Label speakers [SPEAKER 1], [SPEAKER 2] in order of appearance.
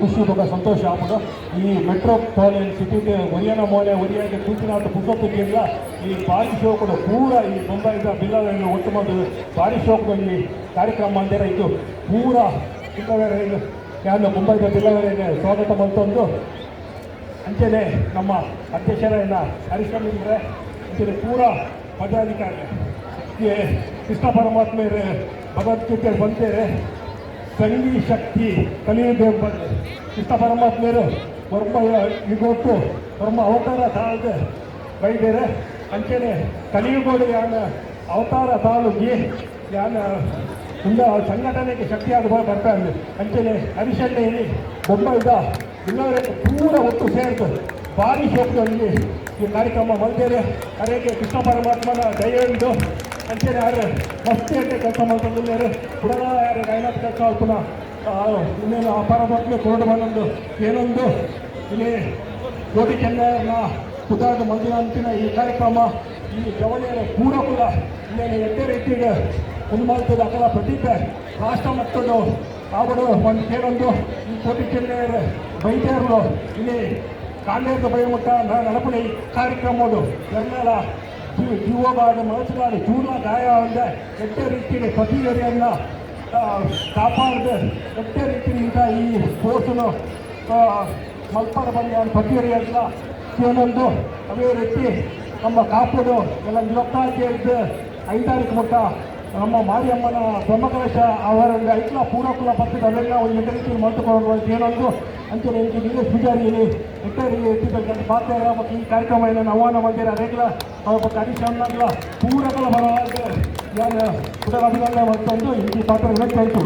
[SPEAKER 1] ಖುಷಿ ಬೊಕ ಸಂತೋಷ ಆಗ್ಬಿಟ್ಟು ಈ ಮೆಟ್ರೋಪಾಲಿಯನ್ ಸಿಟಿ ಒರಿಯನ ಮೋಲೆ ಒರಿಯಾಗೆ ತೂಚಿನಾಥ ಪುಸ್ತಕದಿಂದ ಈ ಕೂಡ ಪೂರ ಈ ಮುಂಬೈದ ಒಟ್ಟು ಮಂದು ಬಾರಿ ಶೋಕದಲ್ಲಿ ಕಾರ್ಯಕ್ರಮ ಅಂದರೆ ಇದು. ಪೂರ ಇದು. ಯಾರು ಮುಂಬೈದ ಬಿಲ್ಲವೇರೆಗೆ ಸ್ವಾಗತ ಬಂತಂದು ಅಂಚೆನೆ ನಮ್ಮ ಅಧ್ಯಕ್ಷರನ್ನು ಹರಿಶ್ಚಂದ್ರ ಅಂಚೆನೆ ಪೂರ ಪದಾಧಿಕಾರಿ. ಕೃಷ್ಣ ಪರಮಾತ್ಮೆಯರ ಭಗವದ್ಗೀತೆ ಬಂತೇರೆ ಸಂಗಿ ಶಕ್ತಿ ಕಲಿಯಬೇಕು ಎಂಬುದು ಕೃಷ್ಣ ಪರಮಾತ್ಮೆಯರು ವರ್ಮ ಇವತ್ತು ವರ್ಮ ಅವತಾರ ತಾಳದೆ. ಬೈದೇರೆ ಅಂಚೆನೆ ಕಲಿಯುಗೋಡು ಯಾನ ಅವತಾರ ತಾಳುಗಿ ಯಾನ ಇಂದ ಸಂಘಟನೆಗೆ ಶಕ್ತಿಯಾದ ಬರ್ತಾ ಇದೆ. ಅಂಚೆನೆ ಹರಿಶಣ್ಣೆಯಲ್ಲಿ ಬೊಂಬೈದ ಇನ್ನವರೇ ಪೂರ ಒತ್ತು ಸೇರಿತು. ಭಾರಿ ಶೋಕದಲ್ಲಿ ಈ ಕಾರ್ಯಕ್ರಮ ಮಲ್ತೇರಿ ಕರೆಗೆ ಕೃಷ್ಣ ಪರಮಾತ್ಮನ ದಯೆಂದು ಅಂಚೆನೆ ಯಾರು ಮಸ್ತಿ ಅಂತ ಕೆಲಸ ಮಾಡ್ಕೊಂಡಿದ್ದಾರೆ ಪುನಃ ಯಾರು ಗೈನಾಥ ಕೆಲಸ ಪುನಃ ಇನ್ನೇನು ಆ ಪರಮಾತ್ಮೆ ಕೊರಡು ಬಂದೊಂದು ಏನೊಂದು, ಇಲ್ಲಿ ಕೋಟಿ ಚೆನ್ನೈನ ಮಂದಿರ ಅಂತಿನ ಈ ಕಾರ್ಯಕ್ರಮ ಈ ಜವಳಿಯರ ಪೂರ ಕೂಡ ಇನ್ನೇನು ಎದ್ದೇ ರೀತಿಗೆ ಉನ್ಮಾಲ್ತದ ಅಕಲ ಪ್ರತಿಭೆ ರಾಷ್ಟ್ರ ಮಟ್ಟದ ಅವರು ಒಂದು ಕೇಳೊಂದು ಈ ಕೋಟಿ ಚೆನ್ನೈಯರ ಬೈದೇರು ಇಲ್ಲಿ ಕಾಂಗ್ರೆಸ್ ಬಯಮುಟ್ಟ ನಡಪಡಿ ಕಾರ್ಯಕ್ರಮದು ಎಲ್ಲ ಜೀವಗಾದ ಮನಸ್ಸುಗಾದ ಜೂನ ಗಾಯ ಎಷ್ಟೇ ಎದ್ದ ರೀತಿಯಲ್ಲಿ ಪ್ರತಿಯೊರೆಯನ್ನು ಕಾಪಾಡದೆ ಎಷ್ಟೇ ರೀತಿಯಿಂದ ಈ ಸ್ಪೋರ್ಟ್ಸನ್ನು ಮಲ್ಪಡ ಬಂದ ಪ್ರತಿಯೊರೆಯಲ್ಲ ಏನೊಂದು ಅದೇ ರೀತಿ ನಮ್ಮ ಕಾಪುಡು ಎಲ್ಲ ಕೇಳಿದ್ದು ಐದಾರಿಕೆ ಮಟ್ಟ ನಮ್ಮ ಮಾರಿಯಮ್ಮನ ಬ್ರಹ್ಮಕಲೇಶ ಅವರಲ್ಲಿ ಐಕ್ಲ ಪೂರ್ವಕುಲ ಪತ್ರಿಕೆ ಅದೆಲ್ಲ ಒಂದು ರೀತಿಯಲ್ಲಿ ಮಾಡಿಕೊಂಡು ಏನೊಂದು ಅಂತೇಳಿ ಹೇಳ್ತೀನಿ ಪೂಜಾರಿಗೆ ಎಟ್ಟರಿಗೆ ಎತ್ತಿರ್ತಕ್ಕಂಥ ಪಾತ್ರ ಮತ್ತು ಈ ಕಾರ್ಯಕ್ರಮ ಎಲ್ಲ ಮಂದಿರ ಮಾಡಿದ್ದಾರೆ ಅನೇಕಲ ಅವರ ಕಾರ್ಯಕ್ರಮಗಳ ಪೂರಕಲ ಬರಲಾದ ಯಾರು ಪುಟಗಾಡಿಗಳನ್ನ ಮಾಡ್ಕೊಂಡು ಈ ಪಾತ್ರ ವ್ಯಕ್ತ ಆಯಿತು